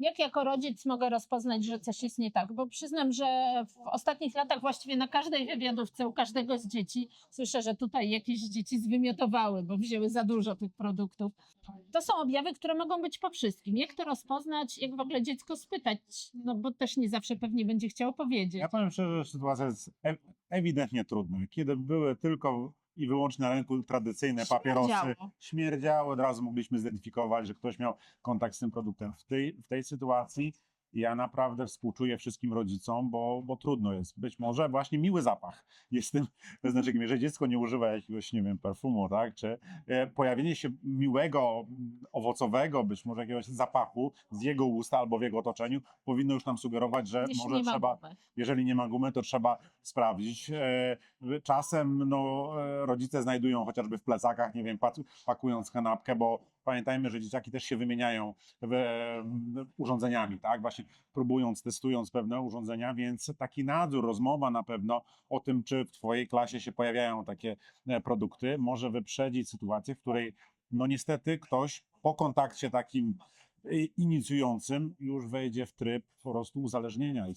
Jak jako rodzic mogę rozpoznać, że coś jest nie tak? Bo przyznam, że w ostatnich latach właściwie na każdej wywiadówce u każdego z dzieci słyszę, że tutaj jakieś dzieci zwymiotowały, bo wzięły za dużo tych produktów. To są objawy, które mogą być po wszystkim. Jak to rozpoznać? Jak w ogóle dziecko spytać? No bo też nie zawsze pewnie będzie chciał powiedzieć. Ja powiem szczerze, że sytuacja jest e- ewidentnie trudna. Kiedy były tylko i wyłącznie na rynku tradycyjne papierosy, Śmierdziało. śmierdziały, od razu mogliśmy zidentyfikować, że ktoś miał kontakt z tym produktem. W tej, w tej sytuacji ja naprawdę współczuję wszystkim rodzicom, bo, bo trudno jest. Być może właśnie miły zapach jest tym wyznacznikiem. Jeżeli dziecko nie używa jakiegoś, nie wiem, perfumu, tak, czy e, pojawienie się miłego, owocowego, być może jakiegoś zapachu z jego ust albo w jego otoczeniu, powinno już nam sugerować, że Jeśli może nie ma trzeba gumy. jeżeli nie ma gumy, to trzeba sprawdzić. E, Czasem no, e, rodzice znajdują chociażby w plecakach, nie wiem, pakując kanapkę, bo pamiętajmy, że dzieciaki też się wymieniają w, e, urządzeniami, tak? Właśnie próbując, testując pewne urządzenia, więc taki nadzór, rozmowa na pewno o tym, czy w Twojej klasie się pojawiają takie e, produkty, może wyprzedzić sytuację, w której no niestety ktoś po kontakcie takim e, inicjującym już wejdzie w tryb po prostu uzależnienia i wtedy